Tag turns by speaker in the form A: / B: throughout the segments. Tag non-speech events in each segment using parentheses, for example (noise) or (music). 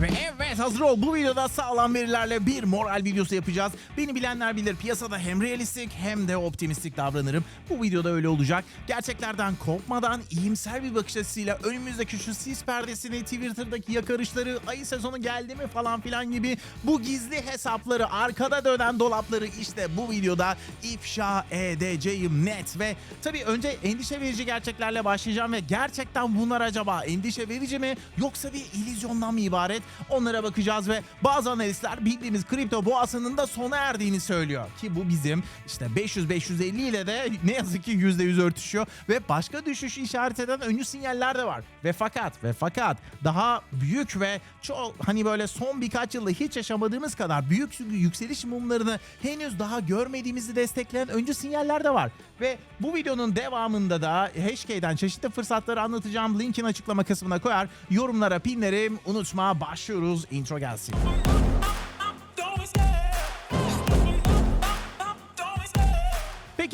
A: Ve evet hazır ol bu videoda sağlam verilerle bir moral videosu yapacağız. Beni bilenler bilir piyasada hem realistik hem de optimistik davranırım. Bu videoda öyle olacak. Gerçeklerden korkmadan iyimser bir bakış açısıyla önümüzdeki şu sis perdesini, Twitter'daki yakarışları, ayı sezonu geldi mi falan filan gibi bu gizli hesapları, arkada dönen dolapları işte bu videoda ifşa edeceğim net. Ve tabii önce endişe verici gerçeklerle başlayacağım ve gerçekten bunlar acaba endişe verici mi yoksa bir illüzyondan mı ibaret? Onlara bakacağız ve bazı analistler bildiğimiz kripto boğasının da sona erdiğini söylüyor. Ki bu bizim işte 500-550 ile de ne yazık ki %100 örtüşüyor ve başka düşüş işaret eden öncü sinyaller de var. Ve fakat ve fakat daha büyük ve çok hani böyle son birkaç yılda hiç yaşamadığımız kadar büyük yükseliş mumlarını henüz daha görmediğimizi destekleyen öncü sinyaller de var. Ve bu videonun devamında da Hashkey'den çeşitli fırsatları anlatacağım. Linkin açıklama kısmına koyar. Yorumlara pinlerim. Unutma başlıyoruz. Intro gelsin.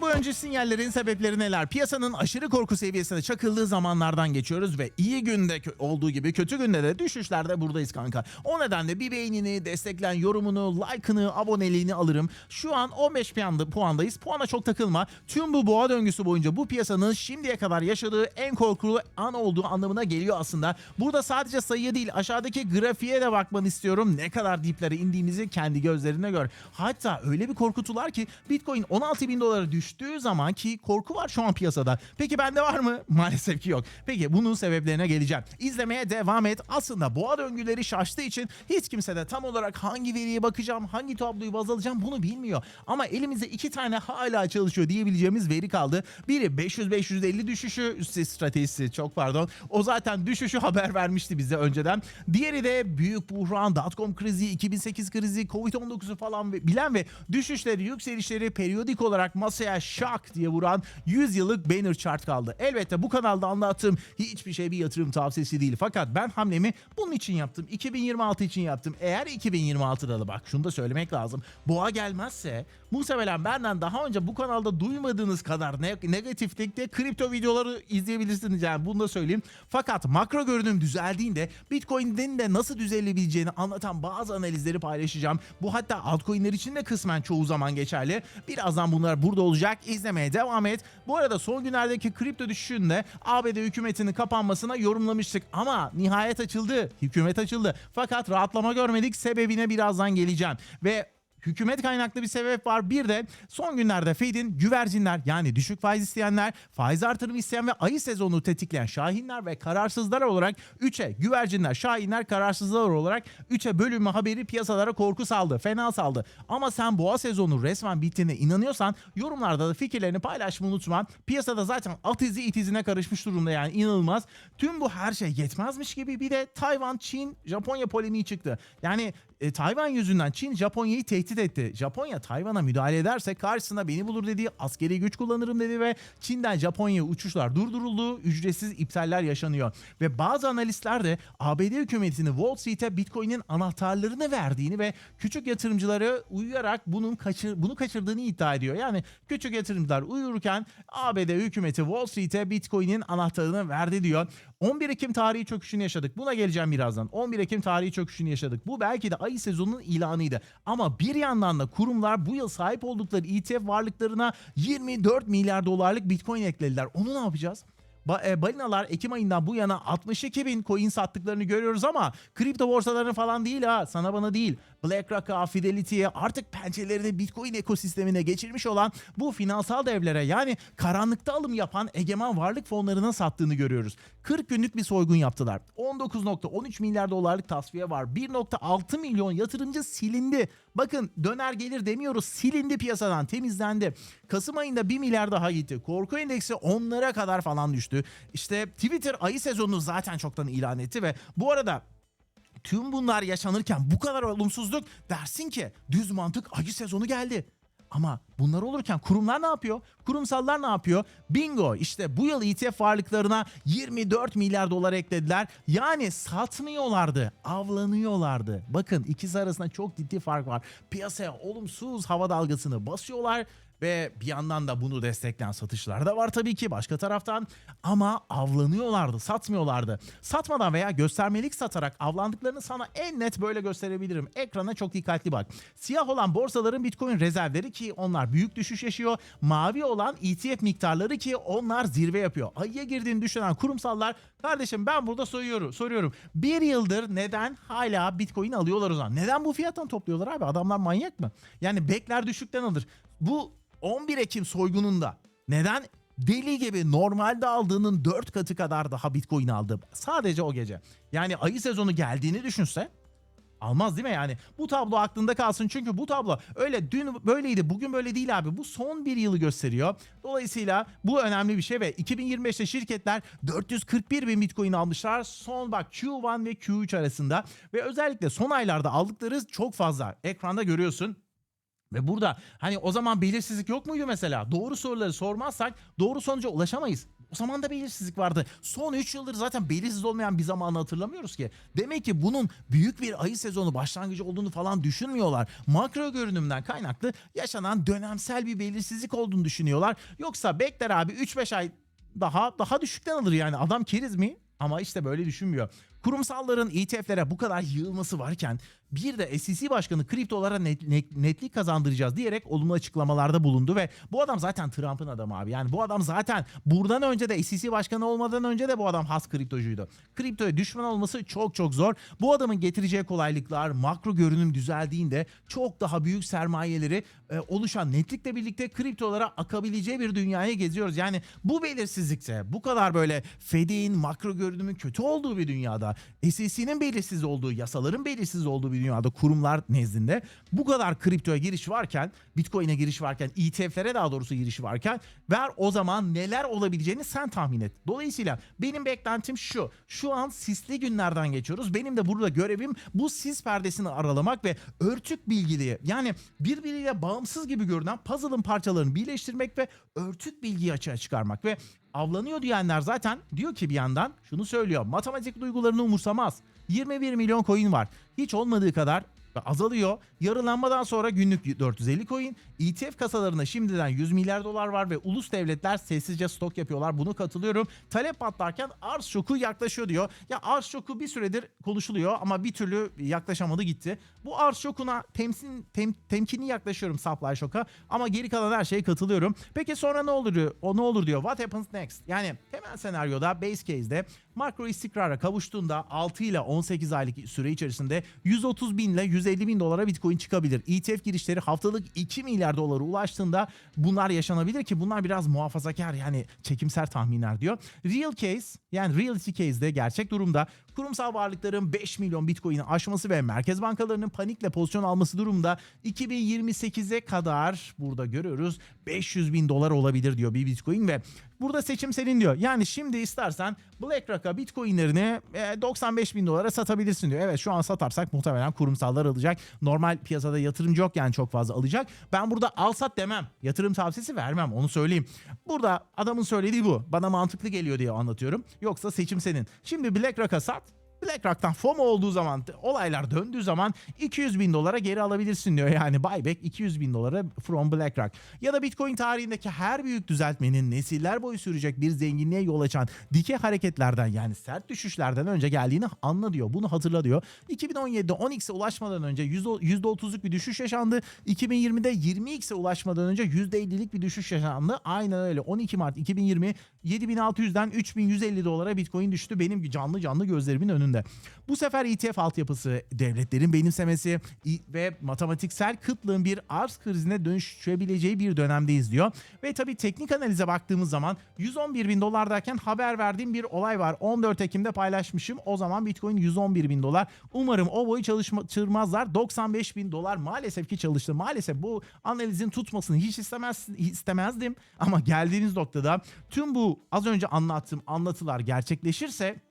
A: Peki bu öncü sinyallerin sebepleri neler? Piyasanın aşırı korku seviyesine çakıldığı zamanlardan geçiyoruz ve iyi günde olduğu gibi kötü günde de düşüşlerde buradayız kanka. O nedenle bir beğenini, destekleyen yorumunu, like'ını, aboneliğini alırım. Şu an 15 puanda, puandayız. Puana çok takılma. Tüm bu boğa döngüsü boyunca bu piyasanın şimdiye kadar yaşadığı en korkulu an olduğu anlamına geliyor aslında. Burada sadece sayıya değil aşağıdaki grafiğe de bakmanı istiyorum. Ne kadar diplere indiğimizi kendi gözlerine gör. Hatta öyle bir korkutular ki Bitcoin 16 bin dolara düştüğü zaman ki korku var şu an piyasada. Peki bende var mı? (laughs) Maalesef ki yok. Peki bunun sebeplerine geleceğim. İzlemeye devam et. Aslında boğa döngüleri şaştığı için hiç kimse de tam olarak hangi veriye bakacağım, hangi tabloyu baz alacağım bunu bilmiyor. Ama elimizde iki tane hala çalışıyor diyebileceğimiz veri kaldı. Biri 500-550 düşüşü üst stratejisi çok pardon. O zaten düşüşü haber vermişti bize önceden. Diğeri de büyük buhran, dotcom krizi, 2008 krizi, Covid-19'u falan bilen ve düşüşleri, yükselişleri periyodik olarak masaya şak diye vuran 100 yıllık banner chart kaldı. Elbette bu kanalda anlattığım hiçbir şey bir yatırım tavsiyesi değil. Fakat ben hamlemi bunun için yaptım. 2026 için yaptım. Eğer 2026'da da bak şunu da söylemek lazım. Boğa gelmezse muhtemelen benden daha önce bu kanalda duymadığınız kadar ne negatiflikte kripto videoları izleyebilirsiniz yani bunu da söyleyeyim. Fakat makro görünüm düzeldiğinde Bitcoin'in de nasıl düzelebileceğini anlatan bazı analizleri paylaşacağım. Bu hatta altcoin'ler için de kısmen çoğu zaman geçerli. Birazdan bunlar burada olacak. İzlemeye devam et. Bu arada son günlerdeki kripto düşüşünde ABD hükümetinin kapanmasına yorumlamıştık ama nihayet açıldı. Hükümet açıldı. Fakat rahatlama görmedik. Sebebine birazdan geleceğim. Ve Hükümet kaynaklı bir sebep var. Bir de son günlerde Fed'in güvercinler yani düşük faiz isteyenler, faiz artırım isteyen ve ayı sezonu tetikleyen şahinler ve kararsızlar olarak 3'e güvercinler, şahinler, kararsızlar olarak 3'e bölünme haberi piyasalara korku saldı. Fena saldı. Ama sen boğa sezonu resmen bittiğine inanıyorsan yorumlarda da fikirlerini paylaşmayı unutma. Piyasada zaten at izi it izine karışmış durumda yani inanılmaz. Tüm bu her şey yetmezmiş gibi bir de Tayvan, Çin, Japonya polemiği çıktı. Yani e, Tayvan yüzünden Çin Japonya'yı tehdit etti. Japonya Tayvan'a müdahale ederse karşısına beni bulur dedi, askeri güç kullanırım dedi ve Çin'den Japonya'ya uçuşlar durduruldu, ücretsiz iptaller yaşanıyor. Ve bazı analistler de ABD hükümetinin Wall Street'e Bitcoin'in anahtarlarını verdiğini ve küçük yatırımcıları uyuyarak bunun kaçır, bunu kaçırdığını iddia ediyor. Yani küçük yatırımcılar uyurken ABD hükümeti Wall Street'e Bitcoin'in anahtarını verdi diyor. 11 Ekim tarihi çöküşünü yaşadık. Buna geleceğim birazdan. 11 Ekim tarihi çöküşünü yaşadık. Bu belki de ayı sezonunun ilanıydı. Ama bir yandan da kurumlar bu yıl sahip oldukları ETF varlıklarına 24 milyar dolarlık Bitcoin eklediler. Onu ne yapacağız? Ba- e, balinalar Ekim ayından bu yana 62 bin coin sattıklarını görüyoruz ama kripto borsalarını falan değil ha sana bana değil. BlackRock'a, Fidelity'ye artık pençelerini Bitcoin ekosistemine geçirmiş olan bu finansal devlere yani karanlıkta alım yapan egemen varlık fonlarına sattığını görüyoruz. 40 günlük bir soygun yaptılar. 19.13 milyar dolarlık tasfiye var. 1.6 milyon yatırımcı silindi. Bakın döner gelir demiyoruz silindi piyasadan temizlendi. Kasım ayında 1 milyar daha gitti. Korku endeksi onlara kadar falan düştü. İşte Twitter ayı sezonunu zaten çoktan ilan etti ve bu arada tüm bunlar yaşanırken bu kadar olumsuzluk dersin ki düz mantık ayı sezonu geldi. Ama bunlar olurken kurumlar ne yapıyor? Kurumsallar ne yapıyor? Bingo işte bu yıl ETF varlıklarına 24 milyar dolar eklediler. Yani satmıyorlardı, avlanıyorlardı. Bakın ikisi arasında çok ciddi fark var. Piyasaya olumsuz hava dalgasını basıyorlar Ve bir yandan da bunu destekleyen satışlar da var tabii ki başka taraftan. Ama avlanıyorlardı, satmıyorlardı. Satmadan veya göstermelik satarak avlandıklarını sana en net böyle gösterebilirim. Ekrana çok dikkatli bak. Siyah olan borsaların Bitcoin rezervleri ki onlar büyük düşüş yaşıyor. Mavi olan ETF miktarları ki onlar zirve yapıyor. Ayıya girdiğini düşünen kurumsallar kardeşim ben burada soruyorum. soruyorum. Bir yıldır neden hala Bitcoin alıyorlar o zaman? Neden bu fiyattan topluyorlar abi? Adamlar manyak mı? Yani bekler düşükten alır. Bu 11 Ekim soygununda neden deli gibi normalde aldığının 4 katı kadar daha Bitcoin aldı? Sadece o gece. Yani ayı sezonu geldiğini düşünse Almaz değil mi yani? Bu tablo aklında kalsın çünkü bu tablo öyle dün böyleydi bugün böyle değil abi. Bu son bir yılı gösteriyor. Dolayısıyla bu önemli bir şey ve 2025'te şirketler 441 bin bitcoin almışlar. Son bak Q1 ve Q3 arasında ve özellikle son aylarda aldıkları çok fazla. Ekranda görüyorsun. Ve burada hani o zaman belirsizlik yok muydu mesela? Doğru soruları sormazsak doğru sonuca ulaşamayız. O zaman da belirsizlik vardı. Son 3 yıldır zaten belirsiz olmayan bir zamanı hatırlamıyoruz ki. Demek ki bunun büyük bir ayı sezonu başlangıcı olduğunu falan düşünmüyorlar. Makro görünümden kaynaklı yaşanan dönemsel bir belirsizlik olduğunu düşünüyorlar. Yoksa bekler abi 3-5 ay daha daha düşükten alır yani. Adam keriz mi? Ama işte böyle düşünmüyor. Kurumsalların ETF'lere bu kadar yığılması varken bir de SEC başkanı kriptolara net- net- netlik kazandıracağız diyerek olumlu açıklamalarda bulundu ve bu adam zaten Trump'ın adamı abi. Yani bu adam zaten buradan önce de SEC başkanı olmadan önce de bu adam has kriptocuydu. Kriptoya düşman olması çok çok zor. Bu adamın getireceği kolaylıklar makro görünüm düzeldiğinde çok daha büyük sermayeleri e, oluşan netlikle birlikte kriptolara akabileceği bir dünyaya geziyoruz. Yani bu belirsizlikte bu kadar böyle Fed'in makro görünümü kötü olduğu bir dünyada SEC'nin belirsiz olduğu, yasaların belirsiz olduğu bir dünyada kurumlar nezdinde bu kadar kriptoya giriş varken, Bitcoin'e giriş varken, ETF'lere daha doğrusu giriş varken ver o zaman neler olabileceğini sen tahmin et. Dolayısıyla benim beklentim şu. Şu an sisli günlerden geçiyoruz. Benim de burada görevim bu sis perdesini aralamak ve örtük bilgiliği yani birbiriyle bağımsız gibi görünen puzzle'ın parçalarını birleştirmek ve örtük bilgiyi açığa çıkarmak ve avlanıyor diyenler zaten diyor ki bir yandan şunu söylüyor. Matematik duygularını umursamaz. 21 milyon coin var. Hiç olmadığı kadar azalıyor. Yarılanmadan sonra günlük 450 coin. ETF kasalarında şimdiden 100 milyar dolar var ve ulus devletler sessizce stok yapıyorlar. Bunu katılıyorum. Talep patlarken arz şoku yaklaşıyor diyor. Ya arz şoku bir süredir konuşuluyor ama bir türlü yaklaşamadı gitti. Bu arz şokuna temsin, tem, temkinli yaklaşıyorum supply şoka ama geri kalan her şeye katılıyorum. Peki sonra ne olur? O ne olur diyor. What happens next? Yani temel senaryoda base case'de makro istikrara kavuştuğunda 6 ile 18 aylık süre içerisinde 130 bin ile 150 bin dolara bitcoin çıkabilir. ETF girişleri haftalık 2 milyar dolara ulaştığında bunlar yaşanabilir ki bunlar biraz muhafazakar yani çekimser tahminler diyor. Real case yani reality case'de gerçek durumda kurumsal varlıkların 5 milyon bitcoin'i aşması ve merkez bankalarının panikle pozisyon alması durumda 2028'e kadar burada görüyoruz 500 bin dolar olabilir diyor bir bitcoin ve burada seçim senin diyor. Yani şimdi istersen BlackRock'a bitcoinlerini e, 95 bin dolara satabilirsin diyor. Evet şu an satarsak muhtemelen kurumsallar alacak. Normal piyasada yatırımcı yok yani çok fazla alacak. Ben burada al sat demem. Yatırım tavsiyesi vermem onu söyleyeyim. Burada adamın söylediği bu. Bana mantıklı geliyor diye anlatıyorum. Yoksa seçim senin. Şimdi BlackRock'a sat. BlackRock'tan FOMO olduğu zaman olaylar döndüğü zaman 200 bin dolara geri alabilirsin diyor. Yani buyback 200 bin dolara from BlackRock. Ya da Bitcoin tarihindeki her büyük düzeltmenin nesiller boyu sürecek bir zenginliğe yol açan dikey hareketlerden yani sert düşüşlerden önce geldiğini anla diyor. Bunu hatırla diyor. 2017'de 10x'e ulaşmadan önce %30'luk bir düşüş yaşandı. 2020'de 20x'e ulaşmadan önce %50'lik bir düşüş yaşandı. Aynen öyle. 12 Mart 2020 7600'den 3150 dolara Bitcoin düştü. Benim canlı canlı gözlerimin önünde. Bu sefer ETF altyapısı, devletlerin benimsemesi ve matematiksel kıtlığın bir arz krizine dönüşebileceği bir dönemdeyiz diyor. Ve tabii teknik analize baktığımız zaman 111 bin dolardayken haber verdiğim bir olay var. 14 Ekim'de paylaşmışım. O zaman Bitcoin 111 bin dolar. Umarım o boyu çalıştırmazlar. 95 bin dolar maalesef ki çalıştı. Maalesef bu analizin tutmasını hiç istemez, istemezdim. Ama geldiğimiz noktada tüm bu az önce anlattığım anlatılar gerçekleşirse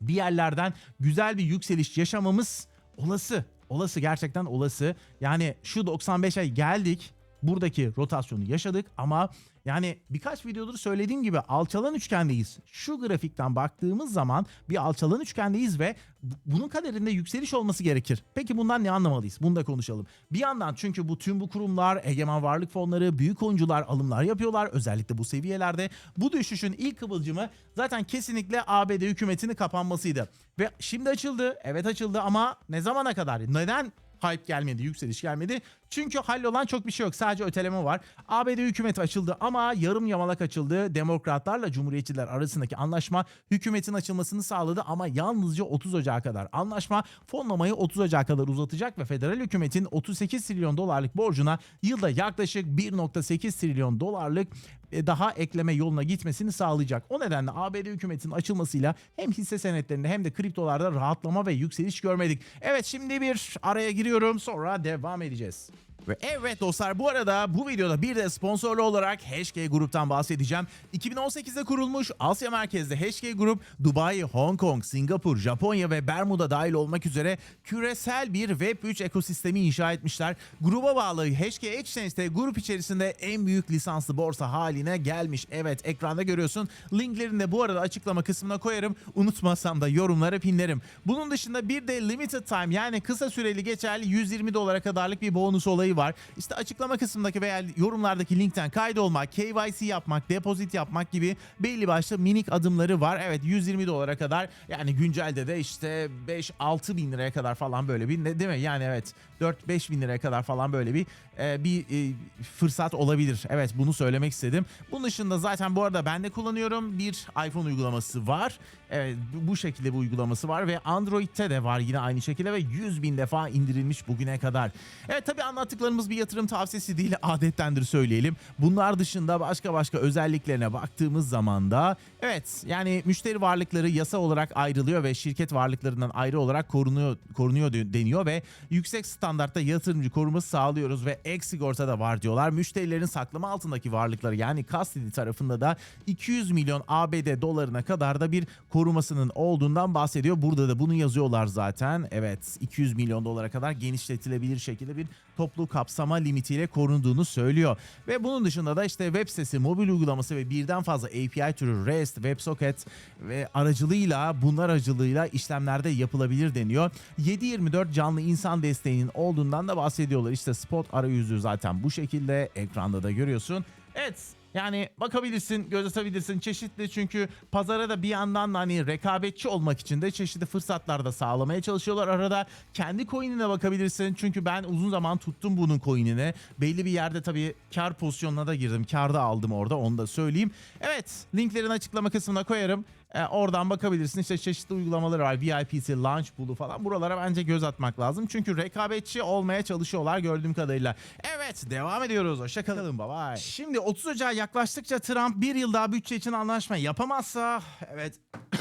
A: bir yerlerden güzel bir yükseliş yaşamamız olası. Olası gerçekten olası. Yani şu 95 ay geldik. Buradaki rotasyonu yaşadık ama yani birkaç videodur söylediğim gibi alçalan üçgendeyiz. Şu grafikten baktığımız zaman bir alçalan üçgendeyiz ve bu- bunun kaderinde yükseliş olması gerekir. Peki bundan ne anlamalıyız? Bunu da konuşalım. Bir yandan çünkü bu tüm bu kurumlar, egemen varlık fonları, büyük oyuncular alımlar yapıyorlar. Özellikle bu seviyelerde. Bu düşüşün ilk kıvılcımı zaten kesinlikle ABD hükümetinin kapanmasıydı. Ve şimdi açıldı. Evet açıldı ama ne zamana kadar? Neden hype gelmedi, yükseliş gelmedi. Çünkü hallolan çok bir şey yok. Sadece öteleme var. ABD hükümeti açıldı ama yarım yamalak açıldı. Demokratlarla Cumhuriyetçiler arasındaki anlaşma hükümetin açılmasını sağladı ama yalnızca 30 Ocağı kadar. Anlaşma fonlamayı 30 Ocağı kadar uzatacak ve federal hükümetin 38 trilyon dolarlık borcuna yılda yaklaşık 1.8 trilyon dolarlık e, daha ekleme yoluna gitmesini sağlayacak. O nedenle ABD hükümetinin açılmasıyla hem hisse senetlerinde hem de kriptolarda rahatlama ve yükseliş görmedik. Evet şimdi bir araya giriyorum sonra devam edeceğiz. Ve evet dostlar bu arada bu videoda bir de sponsorlu olarak HK Grup'tan bahsedeceğim. 2018'de kurulmuş Asya merkezli HK Grup, Dubai, Hong Kong, Singapur, Japonya ve Bermuda dahil olmak üzere küresel bir Web3 ekosistemi inşa etmişler. Gruba bağlı HK Exchange'de grup içerisinde en büyük lisanslı borsa haline gelmiş. Evet ekranda görüyorsun. Linklerini de bu arada açıklama kısmına koyarım. Unutmasam da yorumlara pinlerim. Bunun dışında bir de limited time yani kısa süreli geçerli 120 dolara kadarlık bir bonus olayı var. İşte açıklama kısmındaki veya yorumlardaki linkten kaydolmak, KYC yapmak, depozit yapmak gibi belli başlı minik adımları var. Evet 120 dolara kadar yani güncelde de işte 5-6 bin liraya kadar falan böyle bir ne değil mi? Yani evet 4-5 bin liraya kadar falan böyle bir e, bir e, fırsat olabilir. Evet bunu söylemek istedim. Bunun dışında zaten bu arada ben de kullanıyorum. Bir iPhone uygulaması var. Evet bu- şekilde bir uygulaması var ve Android'te de var yine aynı şekilde ve 100 bin defa indirilmiş bugüne kadar. Evet tabi anlattıklarımız bir yatırım tavsiyesi değil (laughs) adettendir söyleyelim. Bunlar dışında başka başka özelliklerine baktığımız zaman da evet yani müşteri varlıkları yasa olarak ayrılıyor ve şirket varlıklarından ayrı olarak korunuyor korunuyor de- deniyor ve yüksek standartta yatırımcı koruması sağlıyoruz ve ek sigorta da var diyorlar. Müşterilerin saklama altındaki varlıkları yani custody tarafında da 200 milyon ABD dolarına kadar da bir korumasının olduğundan bahsediyor. Burada da bunu yazıyorlar zaten. Evet 200 milyon dolara kadar genişletilebilir şekilde bir toplu kapsama limitiyle korunduğunu söylüyor. Ve bunun dışında da işte web sitesi, mobil uygulaması ve birden fazla API türü REST, WebSocket ve aracılığıyla bunlar aracılığıyla işlemlerde yapılabilir deniyor. 7/24 canlı insan desteğinin olduğundan da bahsediyorlar. İşte spot arayüzü zaten bu şekilde ekranda da görüyorsun. Evet yani bakabilirsin, göz atabilirsin çeşitli çünkü pazara da bir yandan da hani rekabetçi olmak için de çeşitli fırsatlar da sağlamaya çalışıyorlar. Arada kendi coin'ine bakabilirsin çünkü ben uzun zaman tuttum bunun coin'ini. Belli bir yerde tabii kar pozisyonuna da girdim. Kar da aldım orada onu da söyleyeyim. Evet linklerin açıklama kısmına koyarım. Ee, oradan bakabilirsin işte çeşitli uygulamaları var. VIP'si, Launch Pool'u falan buralara bence göz atmak lazım. Çünkü rekabetçi olmaya çalışıyorlar gördüğüm kadarıyla. Evet devam ediyoruz. Hoşçakalın bye bye. Şimdi 30 Ocağı yaklaştıkça Trump bir yıl daha bütçe için anlaşma yapamazsa evet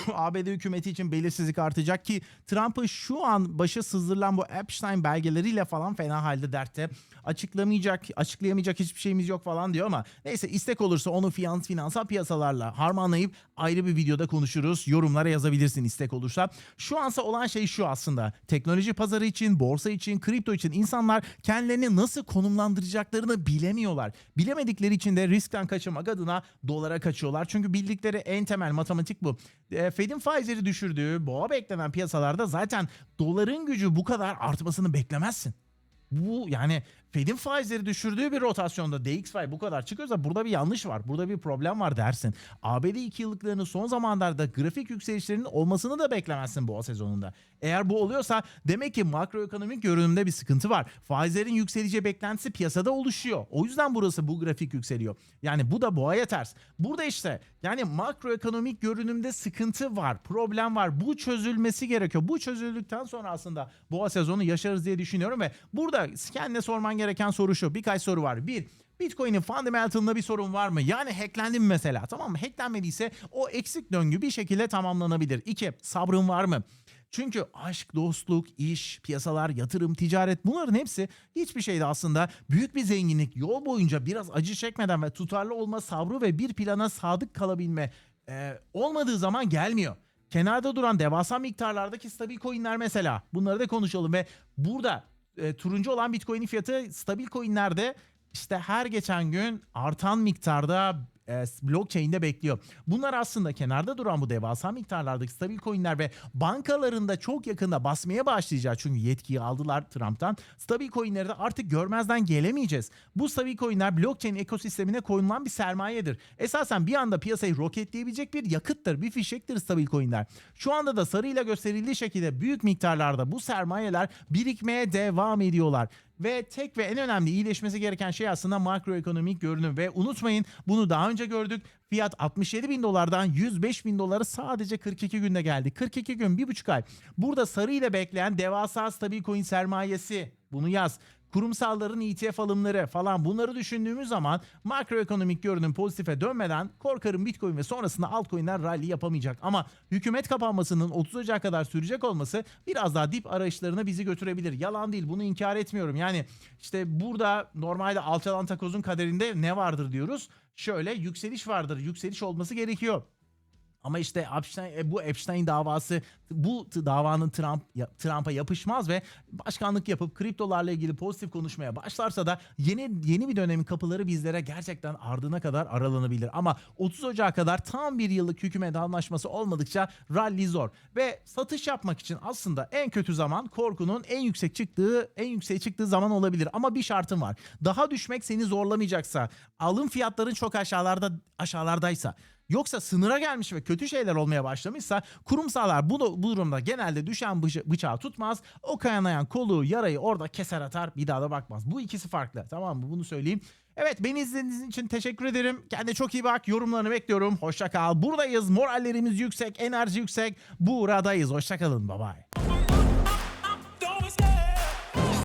A: (laughs) ABD hükümeti için belirsizlik artacak ki Trump'ın şu an başı sızdırılan bu Epstein belgeleriyle falan fena halde dertte. Açıklamayacak, açıklayamayacak hiçbir şeyimiz yok falan diyor ama neyse istek olursa onu finans finansal piyasalarla harmanlayıp ayrı bir videoda konuşuruz. Yorumlara yazabilirsin istek olursa. Şu ansa olan şey şu aslında. Teknoloji pazarı için, borsa için, kripto için insanlar kendilerini nasıl konumlandıracaklarını bilemiyorlar. Bilemedikleri için de riskten kaçınmak adına dolara kaçıyorlar. Çünkü bildikleri en temel matematik bu. E, Fed'in faizleri düşürdüğü, boğa beklenen piyasalarda zaten doların gücü bu kadar artmasını beklemezsin. Bu yani Fed'in faizleri düşürdüğü bir rotasyonda DXY bu kadar çıkıyorsa burada bir yanlış var. Burada bir problem var dersin. ABD 2 yıllıklarının son zamanlarda grafik yükselişlerinin olmasını da beklemezsin boğa sezonunda. Eğer bu oluyorsa demek ki makroekonomik görünümde bir sıkıntı var. Faizlerin yükseleceği beklentisi piyasada oluşuyor. O yüzden burası bu grafik yükseliyor. Yani bu da boğaya ters. Burada işte yani makroekonomik görünümde sıkıntı var, problem var. Bu çözülmesi gerekiyor. Bu çözüldükten sonra aslında boğa sezonu yaşarız diye düşünüyorum ve burada kendine sorman gereken soru şu. Birkaç soru var. Bir, Bitcoin'in fundamental'ında bir sorun var mı? Yani hacklendi mi mesela? Tamam mı? Hacklenmediyse o eksik döngü bir şekilde tamamlanabilir. İki, sabrın var mı? Çünkü aşk, dostluk, iş, piyasalar, yatırım, ticaret bunların hepsi hiçbir şeyde aslında büyük bir zenginlik. Yol boyunca biraz acı çekmeden ve tutarlı olma sabrı ve bir plana sadık kalabilme e, olmadığı zaman gelmiyor. Kenarda duran devasa miktarlardaki stabil coinler mesela. Bunları da konuşalım ve burada e, turuncu olan Bitcoin'in fiyatı stabil coinlerde işte her geçen gün artan miktarda e, blockchain'de bekliyor. Bunlar aslında kenarda duran bu devasa miktarlardaki stabil coin'ler ve bankalarında çok yakında basmaya başlayacak çünkü yetkiyi aldılar Trump'tan. Stabil coin'leri de artık görmezden gelemeyeceğiz. Bu stabil coin'ler blockchain ekosistemine koyulan bir sermayedir. Esasen bir anda piyasayı roketleyebilecek bir yakıttır, bir fişektir stabil coin'ler. Şu anda da sarıyla gösterildiği şekilde büyük miktarlarda bu sermayeler birikmeye devam ediyorlar. Ve tek ve en önemli iyileşmesi gereken şey aslında makroekonomik görünüm. Ve unutmayın bunu daha önce gördük. Fiyat 67 bin dolardan 105 bin doları sadece 42 günde geldi. 42 gün, bir buçuk ay. Burada sarı ile bekleyen devasa stabil coin sermayesi. Bunu yaz kurumsalların ETF alımları falan bunları düşündüğümüz zaman makroekonomik görünüm pozitife dönmeden korkarım Bitcoin ve sonrasında altcoin'ler rally yapamayacak. Ama hükümet kapanmasının 30 Ocak kadar sürecek olması biraz daha dip arayışlarına bizi götürebilir. Yalan değil bunu inkar etmiyorum. Yani işte burada normalde alçalan takozun kaderinde ne vardır diyoruz. Şöyle yükseliş vardır. Yükseliş olması gerekiyor. Ama işte Epstein, e, bu Epstein davası bu davanın Trump Trump'a yapışmaz ve başkanlık yapıp kriptolarla ilgili pozitif konuşmaya başlarsa da yeni yeni bir dönemin kapıları bizlere gerçekten ardına kadar aralanabilir. Ama 30 Ocak'a kadar tam bir yıllık hükümet anlaşması olmadıkça rally zor ve satış yapmak için aslında en kötü zaman korkunun en yüksek çıktığı en yükseğe çıktığı zaman olabilir. Ama bir şartım var. Daha düşmek seni zorlamayacaksa, alım fiyatların çok aşağılarda aşağılardaysa Yoksa sınıra gelmiş ve kötü şeyler olmaya başlamışsa kurumsallar bu, bu durumda genelde düşen bıça- bıçağı tutmaz. O kayanayan kolu yarayı orada keser atar bir daha da bakmaz. Bu ikisi farklı tamam mı bunu söyleyeyim. Evet beni izlediğiniz için teşekkür ederim. Kendine çok iyi bak yorumlarını bekliyorum. Hoşça kal. Buradayız morallerimiz yüksek enerji yüksek. Buradayız. Hoşça kalın bye bye.